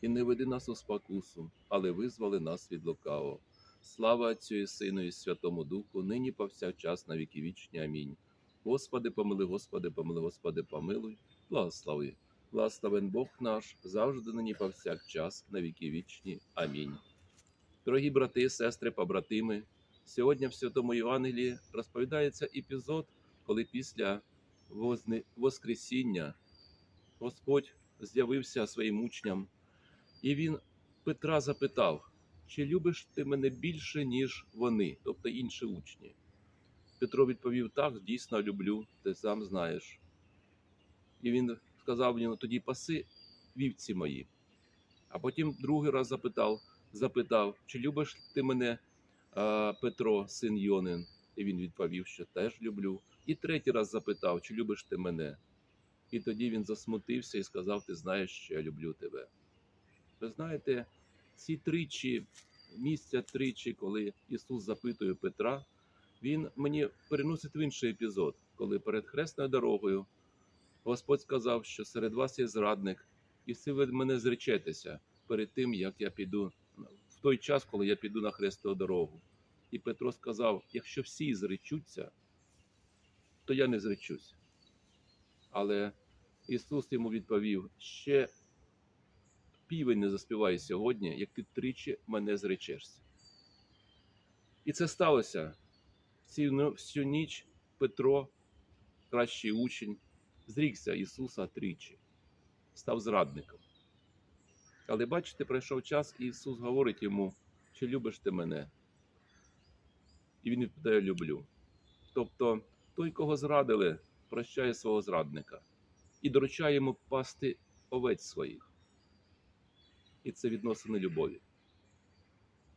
і не веди нас у спокусу, але визвали нас від лукавого. Слава Отцю і Сину, і Святому Духу, нині повсякчас на віки вічні. Амінь. Господи, помили, Господи, помили, Господи, помилуй, благослови. Благословен Бог наш, завжди нині повсякчас, на віки вічні. Амінь. Дорогі брати, сестри, побратими, сьогодні в Святому Євангелії розповідається епізод, коли після Воскресіння Господь з'явився своїм учням, і він Петра запитав, чи любиш ти мене більше, ніж вони, тобто інші учні. Петро відповів: так, дійсно люблю, ти сам знаєш. І він сказав йому тоді паси вівці мої. А потім другий раз запитав, запитав, чи любиш ти мене, Петро, син Йонин? І він відповів, що теж люблю. І третій раз запитав, чи любиш ти мене? І тоді він засмутився і сказав: Ти знаєш, що я люблю тебе. Ви знаєте, ці тричі, місця тричі, коли Ісус запитує Петра, Він мені переносить в інший епізод, коли перед хресною дорогою Господь сказав, що серед вас є зрадник, і всі ви мене зречетеся перед тим, як я піду в той час, коли я піду на хресну дорогу. І Петро сказав: якщо всі зречуться, то я не зречусь. Але Ісус йому відповів: ще півень не заспіває сьогодні, як ти тричі мене зречешся. І це сталося. Ну, всю ніч Петро, кращий учень, зрікся Ісуса тричі, став зрадником. Але бачите, пройшов час, і Ісус говорить йому, чи любиш ти мене? І він відповідає, люблю. Тобто той, кого зрадили, прощає свого зрадника і доручає йому пасти овець своїх. І це відносини любові.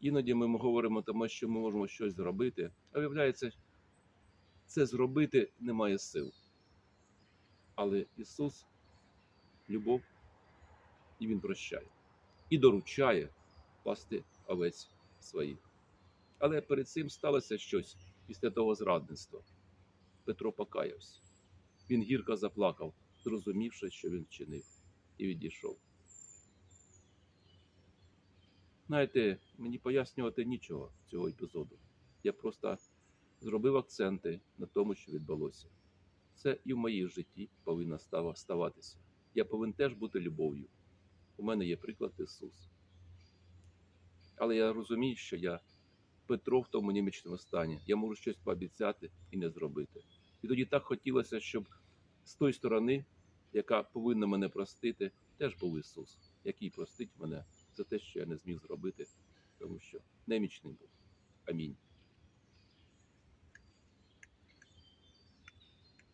Іноді ми говоримо тому, що ми можемо щось зробити, а виявляється, це зробити немає сил. Але Ісус любов, і Він прощає, і доручає пасти овець своїх. Але перед цим сталося щось після того зрадництва. Петро покаявся. Він гірко заплакав, зрозумівши, що він вчинив, і відійшов. Знаєте, мені пояснювати нічого цього епізоду. Я просто зробив акценти на тому, що відбулося. Це і в моїй житті повинно ставатися. Я повинен теж бути любов'ю. У мене є приклад Ісус. Але я розумію, що я Петро в тому німічному стані. Я можу щось пообіцяти і не зробити. І тоді так хотілося, щоб з тої сторони, яка повинна мене простити, теж був Ісус, який простить мене за те, що я не зміг зробити, тому що немічний був. Амінь.